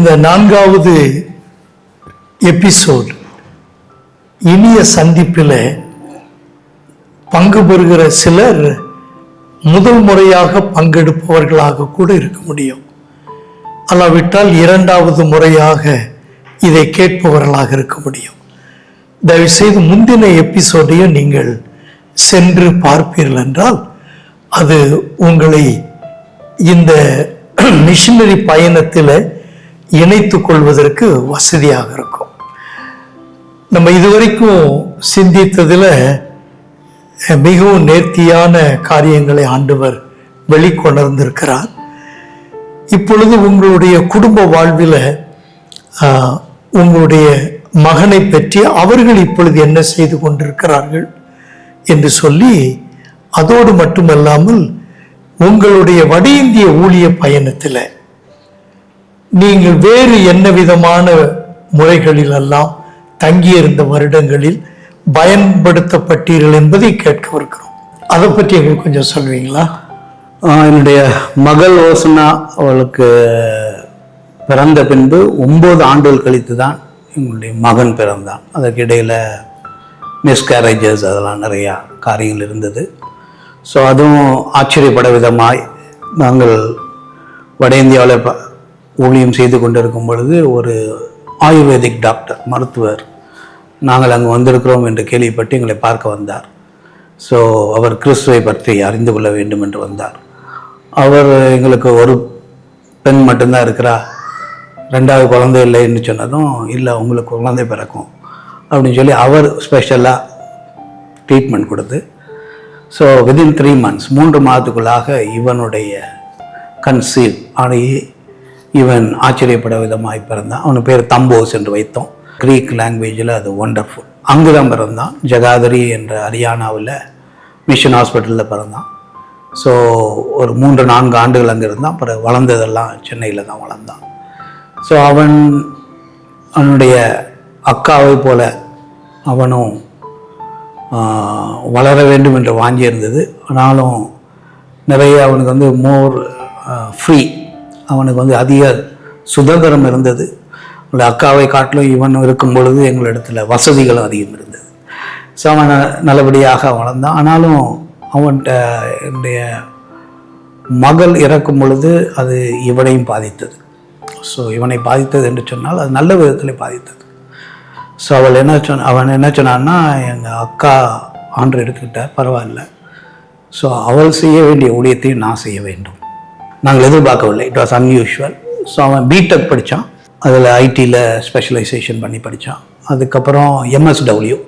இந்த நான்காவது எபிசோட் இனிய சந்திப்பில் பங்கு பெறுகிற சிலர் முதல் முறையாக பங்கெடுப்பவர்களாக கூட இருக்க முடியும். அல்லாவிட்டால் இரண்டாவது முறையாக இதை கேட்பவர்களாக இருக்க முடியும். தயவுசெய்து முந்தின எபிசோடையும் நீங்கள் சென்று பார்ப்பீர்கள் என்றால் அது உங்களை இந்த மிஷினரி பயணத்தில் இணைத்து கொள்வதற்கு வசதியாக இருக்கும். நம்ம இதுவரைக்கும் சிந்தித்ததில் மிகவும் நேர்த்தியான காரியங்களை ஆண்டவர் வெளிக்கொணர்ந்திருக்கிறார். இப்பொழுது உங்களுடைய குடும்ப வாழ்வில் உங்களுடைய மகனை பற்றி அவர்கள் இப்பொழுது என்ன செய்து கொண்டிருக்கிறார்கள் என்று சொல்லி அதோடு மட்டுமல்லாமல் உங்களுடைய வட இந்திய ஊழிய பயணத்தில் நீங்கள் வேறு என்ன விதமான முறைகளில் எல்லாம் தங்கியிருந்த வருடங்களில் பயன்படுத்தப்பட்டீர்கள் என்பதை கேட்கவிருக்கிறோம் அதை பற்றி எங்களுக்கு கொஞ்சம் சொல்வீங்களா? என்னுடைய மகள் ஓசனா அவளுக்கு பிறந்த பின்பு ஒம்பது ஆண்டுகள் கழித்து தான் எங்களுடைய மகன் பிறந்தான். அதற்கு இடையில் மிஸ்கேரேஜஸ் அதெல்லாம் நிறையா காரியங்கள் இருந்தது. ஸோ அதுவும் ஆச்சரியப்பட விதமாய் நாங்கள் வட இந்தியாவில் ஊழியம் செய்து கொண்டிருக்கும் பொழுது ஒரு ஆயுர்வேதிக் டாக்டர் மருத்துவர் நாங்கள் அங்கே வந்திருக்கிறோம் என்று கேள்விப்பட்டு எங்களை பார்க்க வந்தார். ஸோ அவர் கிறிஸ்துவை பற்றி அறிந்து கொள்ள வேண்டும் என்று வந்தார். அவர் எங்களுக்கு ஒரு பெண் மட்டும்தான் இருக்கிறா ரெண்டாவது குழந்தை இல்லைன்னு சொன்னதும் இல்லை உங்களுக்கு குழந்தை பிறக்கும். அப்படின்னு சொல்லி அவர் ஸ்பெஷலாக ட்ரீட்மெண்ட் கொடுத்து ஸோ விதின் த்ரீ மந்த்ஸ் மூன்று மாதத்துக்குள்ளாக இவனுடைய கன்சீவ் ஆகி இவன் ஆச்சரியப்பட விதமாய் பிறந்தான். அவனுக்கு பேர் தம்போஸ் என்று வைத்தோம். கிரீக் லாங்குவேஜில் அது ஒண்டர்ஃபுல் அங்கு தான் பிறந்தான். ஜகாதரி என்ற ஹரியானாவில் மிஷன் ஹாஸ்பிட்டலில் பிறந்தான். ஸோ ஒரு மூன்று நான்கு ஆண்டுகள் அங்கே இருந்தான். அப்புறம் வளர்ந்ததெல்லாம் சென்னையில் தான் வளர்ந்தான். ஸோ அவன் அவனுடைய அக்காவை போல அவனும் வளர வேண்டும் என்று வாங்கி இருந்தது ஆனாலும் நிறைய அவனுக்கு வந்து மோர் ஃப்ரீ அவனுக்கு வந்து அதிக சுதந்திரம் இருந்தது. அவனுடைய அக்காவை காட்டிலும் இவன் இருக்கும் பொழுது எங்களிடத்தில் வசதிகளும் அதிகம் இருந்தது. ஸோ அவன் நல்லபடியாக வளர்ந்தான். ஆனாலும் அவன்கிட்ட என்னுடைய மகள் இறக்கும் பொழுது அது இவனையும் பாதித்தது. ஸோ இவனை பாதித்தது என்று சொன்னால் அது நல்ல விதத்தில் பாதித்தது. ஸோ அவள் என்ன சொன்ன அவன் என்ன சொன்னான்னா எங்கள் அக்கா ஆண்டு எடுத்துக்கிட்டார் பரவாயில்ல. ஸோ அவள் செய்ய வேண்டிய ஊழியத்தையும் நான் செய்ய வேண்டும். நாங்கள் எதிர்பார்க்கவில்லை. இட் வாஸ் அன்யூஷுவல் ஸோ அவன் பிடெக் படித்தான் அதில் ஐடியில் ஸ்பெஷலைசேஷன் பண்ணி படித்தான் அதுக்கப்புறம் MSW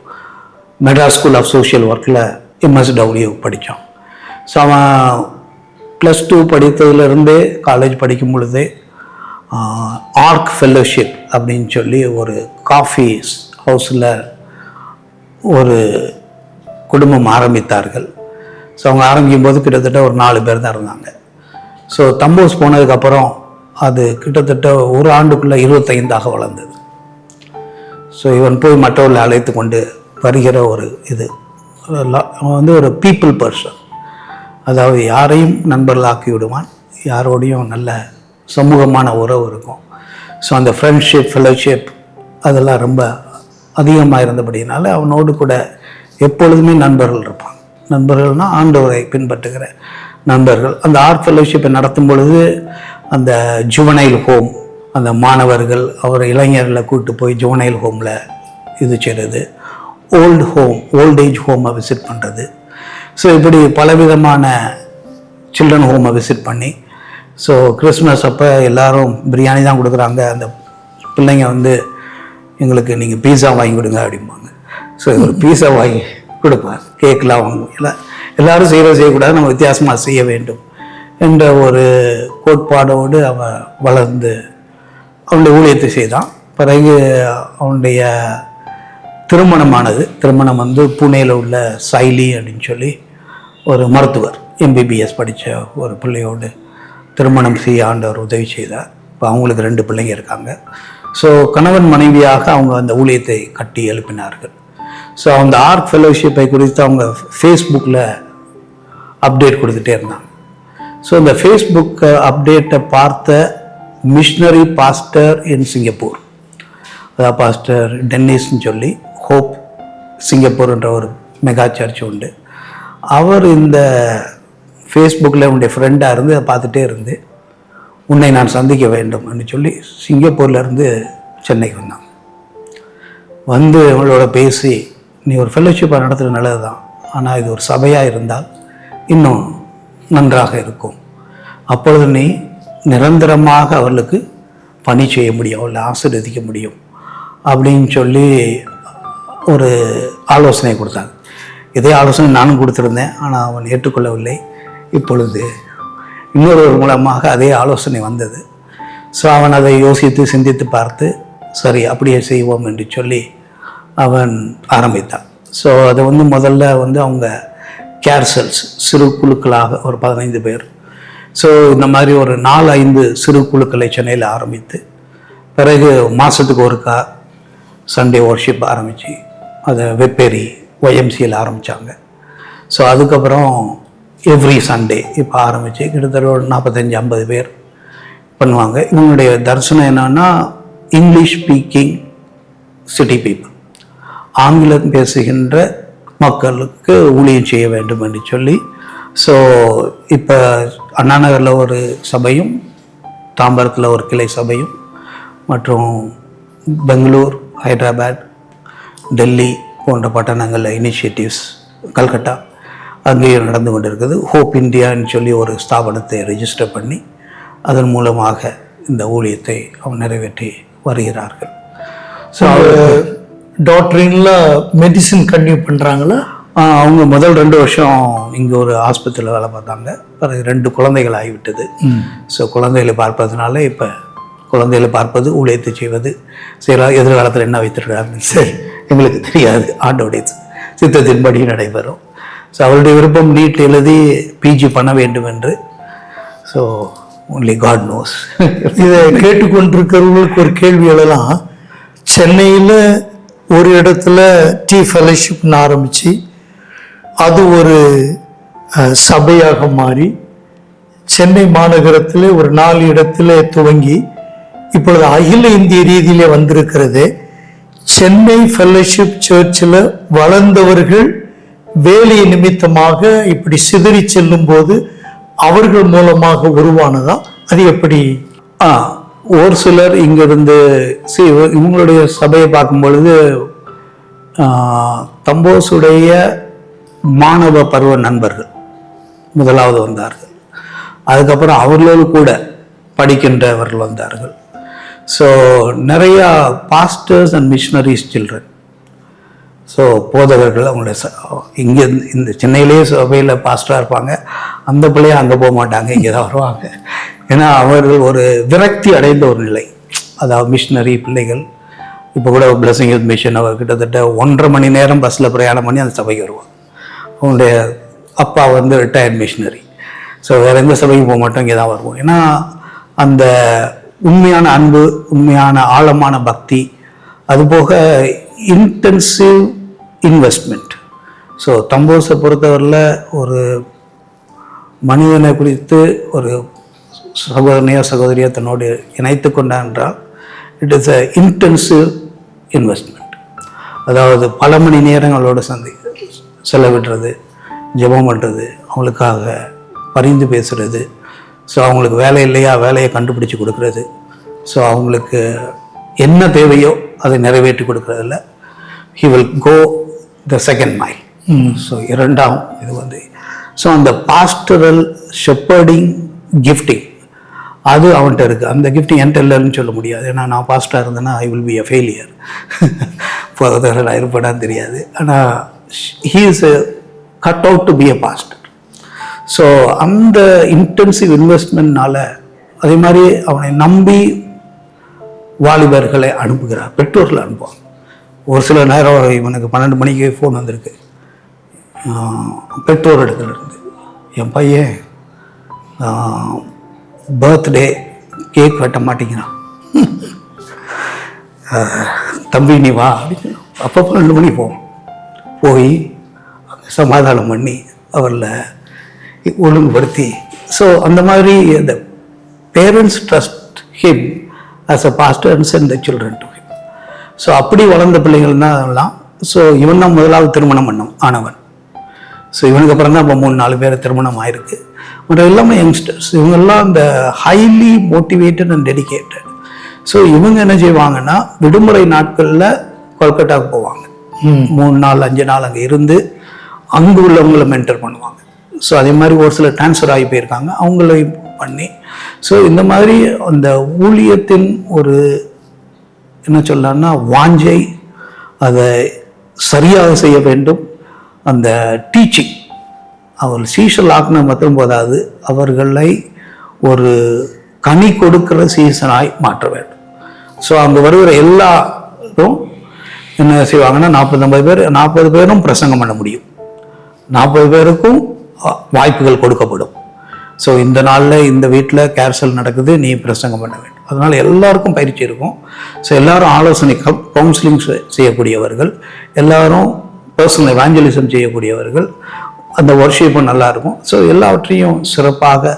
Madras school of social ஒர்க்கில் எம்எஸ்டபிள்யூ படித்தான் ஸோ அவன் ப்ளஸ் டூ படித்ததுலேருந்தே காலேஜ் படிக்கும் பொழுதே ஆர்க் ஃபெல்லோஷிப் அப்படின்னு சொல்லி ஒரு காஃபி ஹவுஸில் ஒரு குடும்பம் ஆரம்பித்தார்கள். ஸோ அவங்க ஆரம்பிக்கும் போது கிட்டத்தட்ட ஒரு நாலு பேர் தான் இருந்தாங்க. ஸோ தம்போஸ் போனதுக்கப்புறம் அது கிட்டத்தட்ட ஒரு ஆண்டுக்குள்ளே இருபத்தைந்தாக வளர்ந்தது. ஸோ இவன் போய் மற்றவர்களை அழைத்து கொண்டு வருகிற ஒரு இது. அவன் வந்து ஒரு பீப்புள் பர்சன் அதாவது யாரையும் நண்பர்களாக்கி விடுவான். யாரோடையும் நல்ல சமூகமான உறவு இருக்கும். ஸோ அந்த ஃப்ரெண்ட்ஷிப் ஃபெலோஷிப் அதெல்லாம் ரொம்ப அதிகமாக இருந்தபடினால அவனோடு கூட எப்பொழுதுமே நண்பர்கள் இருப்பான். நண்பர்கள்னால் ஆண்டவரை பின்பற்றுகிற நண்பர்கள். அந்த ஆர்ட் ஃபெலோஷிப்பை நடத்தும் பொழுது அந்த ஜுவனைல் ஹோம் அந்த மாணவர்கள் அவர் இளைஞர்களை கூப்பிட்டு போய் ஜுவனைல் ஹோமில் இது செய்கிறது ஓல்டு ஹோம் ஓல்டேஜ் ஹோமை விசிட் பண்ணுறது ஸோ இப்படி பலவிதமான சில்ட்ரன் ஹோமை விசிட் பண்ணி ஸோ கிறிஸ்மஸ் அப்போ எல்லாரும் பிரியாணி தான் கொடுக்குறாங்க. அந்த பிள்ளைங்க வந்து எங்களுக்கு நீங்கள் பீஸா வாங்கி கொடுங்க அப்படிம்பாங்க. ஸோ ஒரு பீஸா வாங்கி கொடுப்பார் கேக்கெலாம் வாங்குவோம். எல்லாம் எல்லாரும் செய்கிற செய்யக்கூடாது நம்ம வித்தியாசமாக செய்ய வேண்டும் என்ற ஒரு கோட்பாடோடு அவன் வளர்ந்து அவனுடைய ஊழியத்தை செய்தான். பிறகு அவனுடைய திருமணமானது. திருமணம் வந்து புனேயில் உள்ள சைலி அப்படின்னு சொல்லி ஒரு மருத்துவர் எம்பிபிஎஸ் படித்த ஒரு பிள்ளையோடு திருமணம் செய்ய ஆண்டவர் உதவி செய்தார். இப்போ அவங்களுக்கு ரெண்டு பிள்ளைங்க இருக்காங்க. ஸோ கணவன் மனைவியாக அவங்க அந்த ஊழியத்தை கட்டி எழுப்பினார்கள். ஸோ அந்த ஆர்ட் ஃபெலோஷிப்பை குறித்து அவங்க ஃபேஸ்புக்கில் அப்டேட் கொடுத்துட்டே இருந்தாங்க. ஸோ இந்த ஃபேஸ்புக் அப்டேட்டை பார்த்த மிஷினரி பாஸ்டர் இன் சிங்கப்பூர் அதாவது பாஸ்டர் டென்னிஸ்னு சொல்லி ஹோப் சிங்கப்பூர்ன்ற ஒரு மெகா சர்ச் உண்டு. அவர் இந்த ஃபேஸ்புக்கில் உன்னுடைய ஃப்ரெண்டாக இருந்து அதை பார்த்துட்டே இருந்து உன்னை நான் சந்திக்க வேண்டும் என்று சொல்லி சிங்கப்பூர்லேருந்து சென்னைக்கு வந்தாங்க வந்து அவங்களோட பேசி நீ ஒரு ஃபெல்லோஷிப்பாக நடத்துறது நல்லது தான் ஆனால் இது ஒரு சபையாக இருந்தால் இன்னும் நன்றாக இருக்கும். அப்பொழுது நீ நிரந்தரமாக அவர்களுக்கு பணி செய்ய முடியும் அவர்களை ஆசீர்வதிக்க முடியும் அப்படின்னு சொல்லி ஒரு ஆலோசனை கொடுத்தாங்க. இதே ஆலோசனை நானும் கொடுத்துருந்தேன் ஆனால் அவன் ஏற்றுக்கொள்ளவில்லை. இப்பொழுது இன்னொருவர் மூலமாக அதே ஆலோசனை வந்தது. ஸோ அவன் அதை யோசித்து சிந்தித்து பார்த்து சரி அப்படியே செய்வோம் என்று சொல்லி அவன் ஆரம்பித்தான். ஸோ அதை வந்து முதல்ல வந்து அவங்க கேர்சல்ஸ் சிறு குழுக்களாக ஒரு பதினைந்து பேர். ஸோ இந்த மாதிரி ஒரு நாலு ஐந்து சிறு குழுக்களை சென்னையில் ஆரம்பித்து பிறகு மாதத்துக்கு ஒருக்கா சண்டே ஒர்ஷிப் ஆரம்பித்து அதை வெப்பேரி ஒய்எம்சியில் ஆரம்பித்தாங்க ஸோ அதுக்கப்புறம் எவ்ரி சண்டே இப்போ ஆரம்பித்து கிட்டத்தட்ட ஒரு நாற்பத்தஞ்சு ஐம்பது பேர் பண்ணுவாங்க. இவங்களுடைய தரிசனம் என்னென்னா இங்கிலீஷ் ஸ்பீக்கிங் சிட்டி பீப்புள் ஆங்கிலம் பேசுகின்ற மக்களுக்கு ஊழியம் செய்ய வேண்டும் என்று சொல்லி ஸோ இப்போ அண்ணா நகரில் ஒரு சபையும் தாம்பரத்தில் ஒரு கிளை சபையும் மற்றும் பெங்களூர் ஹைதராபாத் டெல்லி போன்ற பட்டணங்களில் இனிஷியேட்டிவ்ஸ் கல்கட்டா அங்கேயும் நடந்து கொண்டிருக்குது. ஹோப் இந்தியான்னு சொல்லி ஒரு ஸ்தாபனத்தை ரெஜிஸ்டர் பண்ணி அதன் மூலமாக இந்த ஊழியத்தை அவங்க நிறைவேற்றி வருகிறார்கள். ஸோ டாக்டரின்ல மெடிசின் கன்டினியூ பண்ணுறாங்களா அவங்க முதல் ரெண்டு வருஷம் இங்கே ஒரு ஆஸ்பத்திரியில் வேலை பார்த்தாங்க. பிறகு ரெண்டு குழந்தைகள் ஆகிவிட்டது. ஸோ குழந்தைகளை பார்ப்பதனால இப்போ குழந்தைகளை பார்ப்பது ஊழியத்தை செய்வது சில எதிர்காலத்தில் என்ன வைத்திருக்கிறார்கள் சரி. எங்களுக்கு தெரியாது. ஆண்டோடைய சித்தத்தின்படி நடைபெறும். ஸோ அவருடைய விருப்பம் நீட் எழுதி பிஜி பண்ண வேண்டும் என்று. ஸோ ஒன்லி காட் நோஸ் இதை கேட்டுக்கொண்டிருக்கிறவங்களுக்கு ஒரு கேள்வி எழலாம் சென்னையில் ஒரு இடத்துல டீ ஃபெலோஷிப்னு ஆரம்பித்து அது ஒரு சபையாக மாறி சென்னை மாநகரத்தில் ஒரு நாலு இடத்துல துவங்கி இப்பொழுது அகில இந்திய ரீதியிலே வந்திருக்கிறது சென்னை ஃபெல்லோஷிப் சர்ச்சில் வளர்ந்தவர்கள் வேலை நிமித்தமாக இப்படி சிதறி செல்லும் போது அவர்கள் மூலமாக உருவானதா? அது எப்படி? ஆ ஒரு சிலர் இங்கிருந்து சி இவங்களுடைய சபையை பார்க்கும் பொழுது தம்போசுடைய மாணவ பருவ நண்பர்கள் முதலாவது வந்தார்கள். அதுக்கப்புறம் அவர்களோடு கூட படிக்கின்றவர்கள் வந்தார்கள். ஸோ நிறையா pastors and missionaries children so போதகர்கள் அவங்களுடைய ச இங்கே இந்த சென்னையிலேயே சபையில் பாஸ்டராக இருப்பாங்க. அந்த பிள்ளைய அங்கே போக மாட்டாங்க இங்கே தான் வருவாங்க. ஏன்னா அவர்கள் ஒரு விரக்தி அடைந்த ஒரு நிலை. அதாவது மிஷினரி பிள்ளைகள் இப்போ கூட பிளஸிங் யூத் மிஷன் அவர் கிட்டத்தட்ட ஒன்றரை மணி நேரம் பஸ்ஸில் பிரயாணம் பண்ணி அந்த சபைக்கு வருவாங்க அவங்களுடைய அப்பா வந்து ரிட்டையர்ட் மிஷினரி ஸோ வேறு எந்த சபைக்கும் போக மாட்டோம் இங்கே தான் வருவோம். ஏன்னா அந்த உண்மையான அன்பு உண்மையான ஆழமான பக்தி அதுபோக இன்டென்சிவ் இன்வெஸ்ட்மெண்ட் ஸோ தம்போஸை பொறுத்தவரையில் ஒரு மனிதனை குறித்து ஒரு சகோதரனையோ சகோதரியோ தன்னோடு இணைத்து கொண்டான் என்றால் it is a intensive investment அதாவது பல மணி நேரங்களோட சந்தி செலவிடுறது ஜெபம் பண்ணுறது அவங்களுக்காக பரிந்து பேசுறது. ஸோ அவங்களுக்கு வேலை இல்லையா வேலையை கண்டுபிடிச்சு கொடுக்கறது. ஸோ அவங்களுக்கு என்ன தேவையோ அதை நிறைவேற்றி கொடுக்கறதில்ல. He will go the second mile so இரண்டாம் இது வந்து ஸோ அந்த பாஸ்டரல் ஷெப்பர்டிங் கிஃப்டிங் அது அவன்கிட்ட இருக்குது அந்த கிஃப்ட் என்கிட்ட இல்லைன்னு சொல்ல முடியாது. ஏன்னா நான் பாஸ்டாக இருந்தேன்னா I will be a failure போகிறத நான் இருப்பேனான்னு தெரியாது. ஆனால் he is cut out to be a pastor so அந்த இன்டென்சிவ் இன்வெஸ்ட்மெண்ட்னால அதே மாதிரி அவனை நம்பி வாலிபர்களை அனுப்புகிறார். பெற்றோர்கள் அனுப்புவாங்க ஒரு சில நேரம் இவனுக்கு பன்னெண்டு மணிக்கு ஃபோன் வந்திருக்கு. பெற்றோர் இடத்துல இருந்து. என் பையன் பர்த்டே கேக் வெட்ட மாட்டேங்கிறான். தம்பி நீ வா அப்படின்னு. அப்பப்போ ரெண்டு மணி போவோம் போய் சமாதானம் பண்ணி அவரில் ஒழுங்குபடுத்தி. ஸோ அந்த மாதிரி அந்த parents trust him as a pastors and the children to him so அப்படி வளர்ந்த பிள்ளைகள் தான் எல்லாம். ஸோ இவன் தான் முதலாவது திருமணம் பண்ணும் ஆனவன். ஸோ இவனுக்கு அப்புறம் தான் இப்போ மூணு நாலு பேர் திருமணம் ஆயிருக்கு. மற்ற எல்லாமே யங்ஸ்டர்ஸ் இவங்கெல்லாம் இந்த highly motivated and dedicated so இவங்க என்ன செய்வாங்கன்னா விடுமுறை நாட்களில் கொல்கட்டாவுக்கு போவாங்க. மூணு நாள் அஞ்சு நாள் அங்கே இருந்து அங்கு உள்ளவங்களை மென்டர் பண்ணுவாங்க. ஸோ அதே மாதிரி ஒரு சில ட்ரான்ஸ்ஃபர் ஆகி போயிருக்காங்க. அவங்களையும் பண்ணி. ஸோ இந்த மாதிரி அந்த ஊழியத்தின் ஒரு என்ன சொல்லலாம்னா வாஞ்சை அதை சரியாக செய்ய வேண்டும். அந்த டீச்சிங் அவர் சீசல் ஆக்கின மட்டும் போதாது அவர்களை ஒரு கனி கொடுக்கிற சீசனாய் மாற்ற வேண்டும். ஸோ அங்கே வருகிற எல்லாரும் என்ன செய்வாங்கன்னா நாற்பது ஐம்பது பேர் நாற்பது பேரும் பிரசங்கம் பண்ண முடியும். நாற்பது பேருக்கும் வாய்ப்புகள் கொடுக்கப்படும். ஸோ இந்த நாளில் இந்த வீட்டில் கேர்சல் நடக்குது நீ பிரசங்கம் பண்ண வேண்டும். அதனால் எல்லாருக்கும் பயிற்சி இருக்கும். ஸோ எல்லாரும் ஆலோசனை கவுன்சிலிங் செய்யக்கூடியவர்கள் எல்லாரும் பர்சனல் எவாஞ்சலிசம் செய்யக்கூடியவர்கள் அந்த ஒர்ஷிப்பும் நல்லாயிருக்கும். ஸோ எல்லாவற்றையும் சிறப்பாக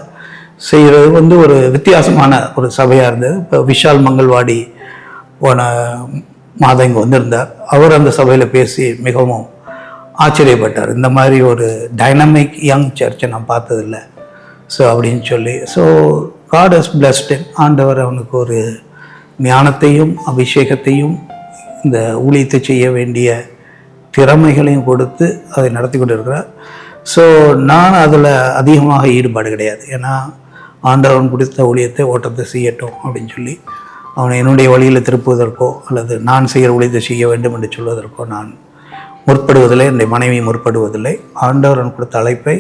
செய்கிறது வந்து ஒரு வித்தியாசமான ஒரு சபையாக இருந்தது. இப்போ விஷால் மங்கள்வாடி போன மாதம் இங்கே வந்திருந்தார். அவர் அந்த சபையில் பேசி மிகவும் ஆச்சரியப்பட்டார். இந்த மாதிரி ஒரு டைனமிக் யங் சர்ச்சை நான் பார்த்ததில்ல. ஸோ அப்படின்னு சொல்லி. ஸோ காட் இஸ் பிளஸ்டு ஆண்டவர் அவனுக்கு ஒரு ஞானத்தையும் அபிஷேகத்தையும் இந்த ஊழியத்தை செய்ய வேண்டிய திறமைகளையும் கொடுத்து அதை நடத்தி கொண்டு இருக்கிறார் ஸோ நான் அதில் அதிகமாக ஈடுபாடு கிடையாது. ஏன்னா ஆண்டவன் பிடித்த ஊழியத்தை ஓட்டத்தை செய்யட்டும் அப்படின்னு சொல்லி அவனை என்னுடைய வழியில் திருப்புவதற்கோ அல்லது நான் செய்கிற ஊழியத்தை செய்ய வேண்டும் என்று சொல்வதற்கோ நான் முற்படுவதில்லை என்னுடைய மனைவி முற்படுவதில்லை. ஆண்டவரன் கொடுத்த அழைப்பை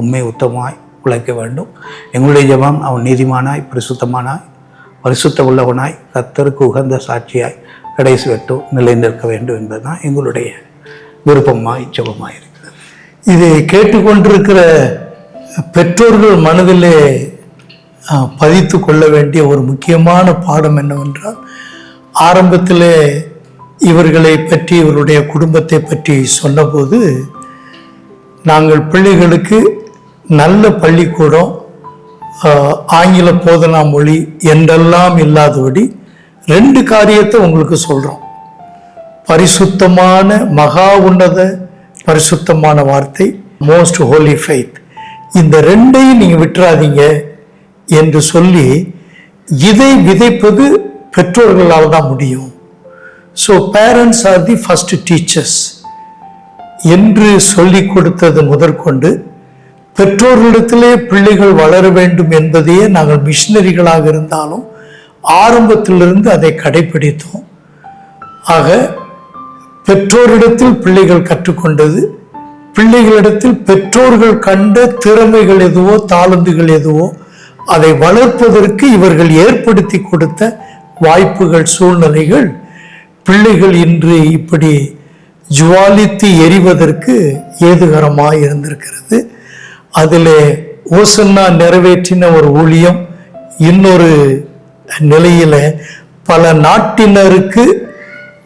உண்மை உத்தமாய் உழைக்க வேண்டும். எங்களுடைய ஜபம் அவன் நீதிமானாய் பரிசுத்தமானாய் பரிசுத்த உள்ளவனாய் கத்தருக்கு உகந்த சாட்சியாய் கடைசி வெட்டும் நிலைநிற்க வேண்டும் என்பதுதான் எங்களுடைய விருப்பமாய் ஜெபமாய் இருக்கிறது. இதை கேட்டுக்கொண்டிருக்கிற பெற்றோர்கள் மனதிலே பதித்து கொள்ள வேண்டிய ஒரு முக்கியமான பாடம் என்னவென்றால் ஆரம்பத்திலே இவர்களை பற்றி இவருடைய குடும்பத்தை பற்றி சொன்னபோது நாங்கள் பிள்ளைகளுக்கு நல்ல பள்ளிக்கூடம் ஆங்கில போதனா மொழி என்றெல்லாம் இல்லாதபடி ரெண்டு காரியத்தை உங்களுக்கு சொல்கிறோம் பரிசுத்தமான மகா உன்னத பரிசுத்தமான வார்த்தை மோஸ்ட் ஹோலி ஃபைத் இந்த ரெண்டையும் நீங்கள் விட்டுறாதீங்க என்று சொல்லி இதை விதைப்பது பெற்றோர்களால் தான் முடியும். So parents are the first teachers என்று சொல்லி கொடுத்தது முதற்கொண்டு பெற்றோர்களிடத்திலே பிள்ளைகள் வளர வேண்டும் என்பதையே நாங்கள் மிஷினரிகளாக இருந்தாலும் ஆரம்பத்திலிருந்து அதை கடைபிடித்தோம். ஆக பெற்றோரிடத்தில் பிள்ளைகள் கற்றுக்கொண்டது பிள்ளைகளிடத்தில் பெற்றோர்கள் கண்ட திறமைகள் எதுவோ தாளந்துகள் எதுவோ அதை வளர்ப்பதற்கு இவர்கள் ஏற்படுத்தி கொடுத்த வாய்ப்புகள் சூழ்நிலைகள் பிள்ளைகள் இன்று இப்படி ஜுவாலித்து எரிவதற்கு ஏதுகரமாக இருந்திருக்கிறது. அதிலே ஓசன்னா நிறைவேற்றின ஒரு ஊழியம் இன்னொரு நிலையில் பல நாட்டினருக்கு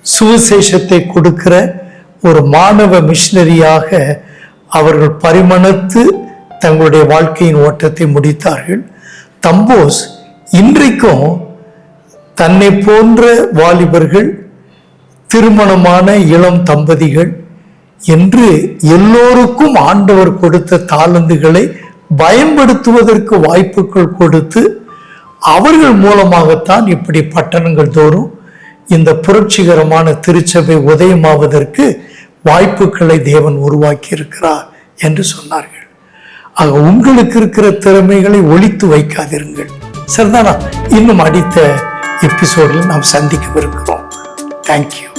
சுவிசேஷத்தை கொடுக்கிற ஒரு மாணவ மிஷினரியாக அவர்கள் பரிமணத்து தங்களுடைய வாழ்க்கையின் ஓட்டத்தை முடித்தார்கள். தம்போஸ் இன்றைக்கும் தன்னை போன்ற வாலிபர்கள் திருமணமான இளம் தம்பதிகள் என்று எல்லோருக்கும் ஆண்டவர் கொடுத்த தாளந்துகளை பயன்படுத்துவதற்கு வாய்ப்புகள் கொடுத்து அவர்கள் மூலமாகத்தான் இப்படி பட்டணங்கள் தோறும் இந்த புரட்சிகரமான திருச்சபை உதயமாவதற்கு வாய்ப்புகளை தேவன் உருவாக்கி இருக்கிறார் என்று சொன்னார்கள். ஆக உங்களுக்கு இருக்கிற திறமைகளை ஒழித்து வைக்காதிருங்கள். சரிதானா? இன்னும் அடித்த எபிசோடில் நாம் சந்திக்கவிருக்கிறோம். தேங்க்யூ